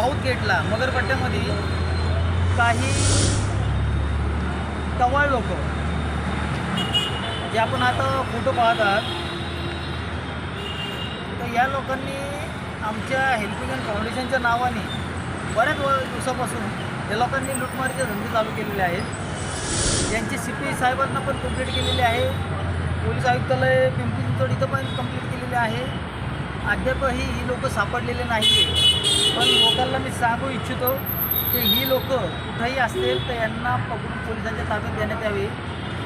South गेटला मगरपट्ट्यामध्ये काही टवाळ लोक जे आपण आता फोटो पाहत आहात तर या लोकांनी आमच्या हेल्पिंग अँड फाउंडेशनच्या नावाने बऱ्याच दिवसापासून या लोकांनी लुटमारीचे धंदे चालू केलेले आहेत. यांची सी पी साहेबांना पण कंप्लीट केलेली आहे. पोलीस आयुक्तालय पिंपरी चिंचवड इथं पण कंप्लीट केलेली आहे. अद्यापही ही लोक सापडलेले नाही आहे पण लोकांना मी सांगू इच्छितो की ही लोक कुठंही असतील तर यांना पकडून पोलिसांच्या ताब्यात देण्यात यावी.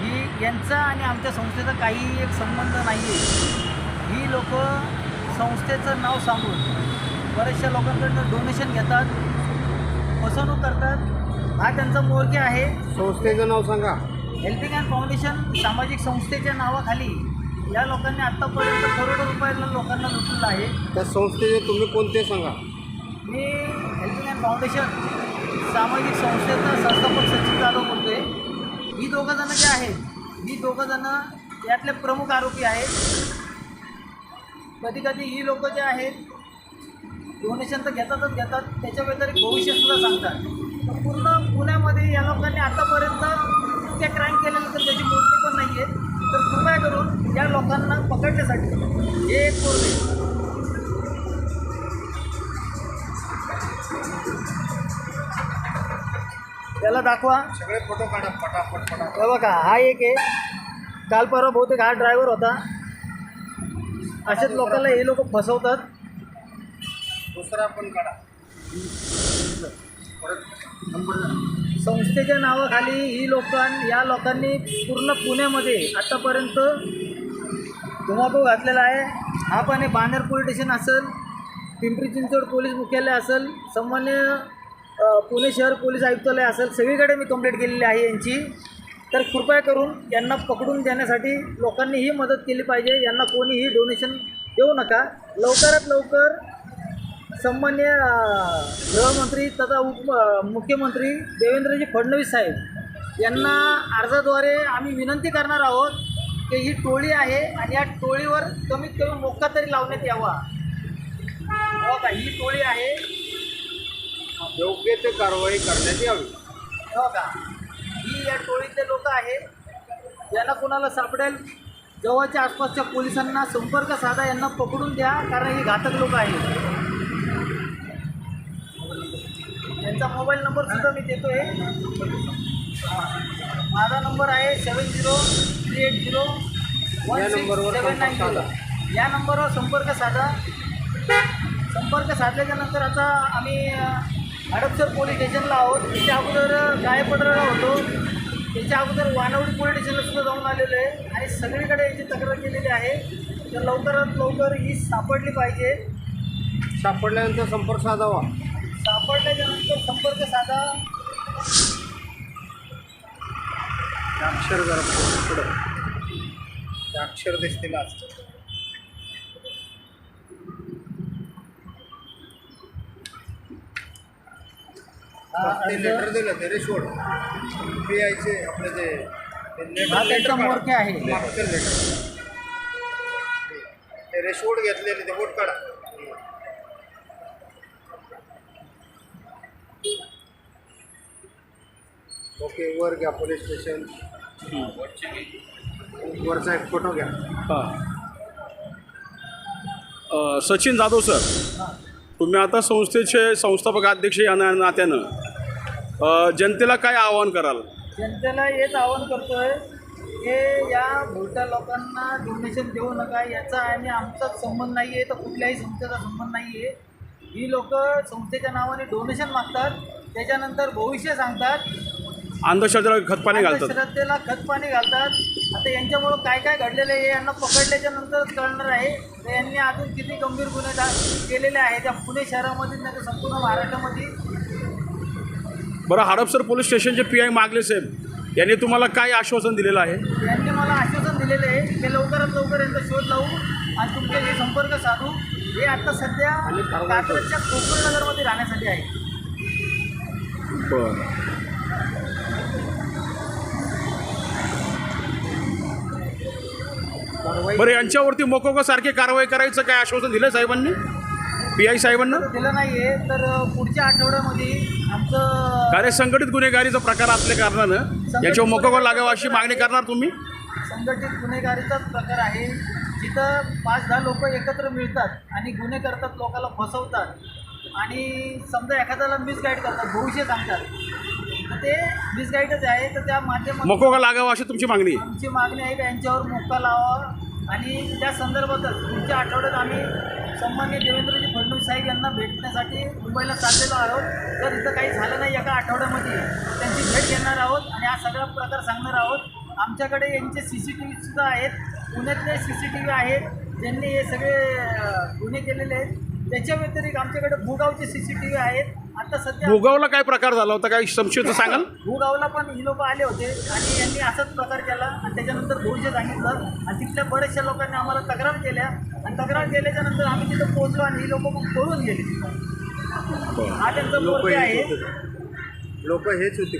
ही यांचा आणि आमच्या संस्थेचा काही एक संबंध नाही आहे ही लोक संस्थेचं नाव सांगून बऱ्याचशा लोकांकडनं डोनेशन घेतात फसवणूक करतात. हा त्यांचा मोर्के आहे. संस्थेचं नाव सांगा. हेल्पिंग अँड फाउंडेशन सामाजिक संस्थेच्या नावाखाली या लोकांनी आत्तापर्यंत करोडो रुपयाला लोकांना लुटलेलं आहे. त्या संस्थेचे तुम्ही कोणते सांगा? मी हेल्पिंग अँड फाउंडेशन सामाजिक संस्थेचा संस्थापक सचिव जाधव बोलतोय. ही दोघं जणं जे आहेत ही दोघं जणं यातले प्रमुख आरोपी आहेत. कधी कधी ही लोक जे आहेत डोनेशन तर घेतातच घेतात त्याच्या व्यतिरिक्त भविष्यसुद्धा सांगतात. तर पूर्ण पुण्यामध्ये या लोकांनी आतापर्यंत इतक्या क्राईम केलेलं तर त्याची मूर्ती पण नाही आहे तर कृपया करून या लोकांना पकडण्यासाठी हे एक त्याला दाखवा. सगळे फोटो काढा पटापट पटापट. हे बघा हा एक आहे. काल परवा बहुतेक हा ड्रायव्हर होता. असेच लोकांना हे लोक फसवतात. दुसरा पण काढा. परत नंबर संस्थेच्या नावाखाली ही लोकां या लोकांनी पूर्ण पुण्यामध्ये आतापर्यंत धुमाकूळ घातलेला आहे. हा पण आहे बाणेर पोलीस स्टेशन असेल पिंपरी चिंचवड पोलीस मुख्यालय असेल. सामान्य पुणे शहर पोलीस आयुक्तालय असेल सगळीकडे मी कंप्लेंट केलेली आहे यांची. तर कृपया करून यांना पकडून देण्यासाठी लोकांनी ही मदत केली पाहिजे. यांना कोणीही डोनेशन देऊ नका. लवकरात लवकर सन्मान्य गृहमंत्री तथा उप मुख्यमंत्री देवेंद्रजी फडणवीस साहेब यांना अर्जाद्वारे आम्ही विनंती करणार आहोत की ही टोळी आहे आणि या टोळीवर कमीत कमी मोक्का तरी लावण्यात यावा. हो का? ही टोळी आहे. योग्य ते कारवाई करण्यात यावी हो का? ही या टोळीतले लोक आहेत. यांना कोणाला सापडेल जवळच्या आसपासच्या पोलिसांना संपर्क साधा यांना पकडून द्या कारण ही घातक लोक आहेत. यांचा मोबाईल नंबर सुद्धा मी देतो आहे माझा नंबर आहे seven zero three eight zero one या सिक्स नंबरवर सेवन नाईन संपर्क झिरो या नंबरवर संपर्क साधा. संपर्क साधल्याच्या नंतर आता आम्ही हडपसर पोलीस स्टेशनला आहोत. त्याच्या अगोदर गायपत्राला होतो. त्याच्या अगोदर वानवडी पोलीस स्टेशनला सुद्धा जाऊन आलेलो आहे. आणि सगळीकडे याची तक्रार केलेली आहे. तर लवकरात लवकर ही सापडली पाहिजे. सापडल्यानंतर संपर्क साधावा. सापडल्याच्या नंतर संपर्क साधा. अक्षर जरा पुढं- अक्षर दिसतील आज. ते लेटर दिलं ते रेशवड पी आयचे आपले ते. मोर्के आहे. मागचं letter. ते रेशवड घेतलेले ते बोट काढा. ओके वर घ्या पोलीस स्टेशन वरचा एक फोटो घ्या. हां. सचिन जाधव सर तुम्ही आता संस्थेचे संस्थापक अध्यक्ष या ना- नात्यानं जनतेला काय आवाहन कराल? जनतेला हेच आवाहन करतोय की या भोलट्या लोकांना डोनेशन देऊ नका. याचा आणि आमचाच संबंध नाही आहे तर कुठल्याही संस्थेचा संबंध नाही आहे ही लोक संस्थेच्या नावाने डोनेशन मागतात. त्याच्यानंतर भविष्य सांगतात. अंधश्रद्धेला खतपाणी घालतात. श्रद्धेला खतपाणी घालतात. आता यांच्यामुळं काय काय घडलेलं आहे यांना पकडल्याच्या नंतरच कळणार आहे. तर यांनी अजून किती गंभीर गुन्हे केलेले आहेत त्या पुणे शहरामध्ये नाही तर संपूर्ण महाराष्ट्रामध्ये बरं हडपसर पोलीस स्टेशनचे पी आय मागले साहेब. यांनी तुम्हाला काय आश्वासन दिलेलं आहे? यांनी मला आश्वासन दिलेले आहे की लवकरात लवकर यांचा शोध लावू आणि तुमच्याशी संपर्क साधू हे आता सध्या कात्रजच्या कोकण नगरमध्ये राहण्यासाठी आहे. बरं. बरं यांच्यावरती मोकोका सारखी कारवाई करायचं काय आश्वासन दिलं साहेबांनी? पी आय साहेबांना? दिलं नाही आहे तर पुढच्या आठवड्यामध्ये आमचं कार्य संघटित गुन्हेगारीचा प्रकार असल्या कारणानं याच्यावर मोकोबा लागावा अशी मागणी करणार तुम्ही? संघटित गुन्हेगारीचाच प्रकार आहे. जिथं पाच दहा लोक एकत्र मिळतात आणि गुन्हे करतात लोकांना फसवतात आणि समजा एखाद्याला मिसगाईड करतात भविष्य सांगतात तर ते मिसगाईडच आहे. तर त्या माध्यमातून मोकोबा लागावा अशी तुमची मागणी आहे? आमची मागणी आहे की यांच्यावर मोक्का लावा आणि त्या संदर्भातच पुढच्या आठवड्यात आम्ही सन्मान्य देवेंद्रजी फडणवीस साहेब यांना भेटण्यासाठी मुंबईला चाललेलो आहोत. जर इथं काही झालं नाही एका आठवड्यामध्ये. त्यांची भेट घेणार आहोत आणि हा सगळा प्रकार सांगणार आहोत. आमच्याकडे यांचे सी सी टी व्हीसुद्धा आहेत. पुण्यातले सी सी टी व्ही आहेत. ज्यांनी हे सगळे गुन्हे केलेले आहेत. त्याच्या व्यतिरिक्त आमच्याकडे भूगावचे सी सी टी व्ही आहेत. आता सध्या भोगावला काय प्रकार झाला होता? काही संशय सांगाल? भूगावला पण ही लोक आले होते आणि यांनी असाच प्रकार केला आणि त्याच्यानंतर भविष्य सांगितलं. आणि तिथल्या बऱ्याचशा लोकांनी आम्हाला तक्रार केल्या. आणि तक्रार केल्याच्यानंतर आम्ही तिथं पोहोचलो आणि ही लोक मग पळून गेली. तिथं. हा त्यांचा लोक आहे. लोक हेच होते.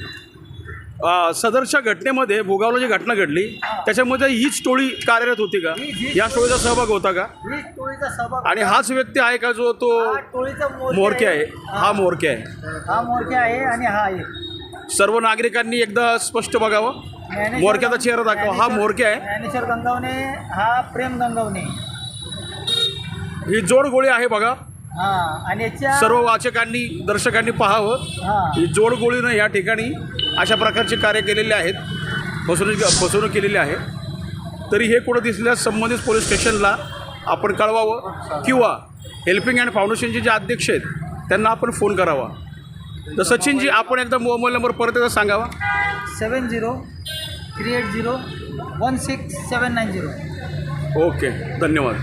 सदरच्या घटनेमध्ये भोगावला जी घटना घडली त्याच्यामध्ये हीच टोळी कार्यरत होती का? या टोळीचा सहभाग होता का? टोळीचा सहभाग आणि हाच व्यक्ती आहे का जो तो टोळीचा मोरके आहे. हा. मोरके आहे. हा मोरके आहे आणि हा आहे. सर्व नागरिकांनी एकदा स्पष्ट बघावं. मोरक्याचा चेहरा दाखवा. हा मोरके आहे. ज्ञानेश्वर गंगावणे हा प्रेम गंगावणे. ही जोड गोळी आहे बघा. आणि सर्व वाचकांनी दर्शकांनी पाहावं. हा. ही जोड गोळीनं या ठिकाणी अशा प्रकारचे कार्य केलेले आहेत. फसवणूक फसवणूक केलेली आहे. तरी हे कुठं दिसल्यास संबंधित पोलीस स्टेशनला आपण कळवावं किंवा हेल्पिंग अँड फाउंडेशनचे जे अध्यक्ष आहेत त्यांना आपण फोन करावा. तर सचिनजी आपण एकदा मोबाईल नंबर परत एकदा सांगावा. Seven zero three eight zero one six seven nine zero. Okay धन्यवाद.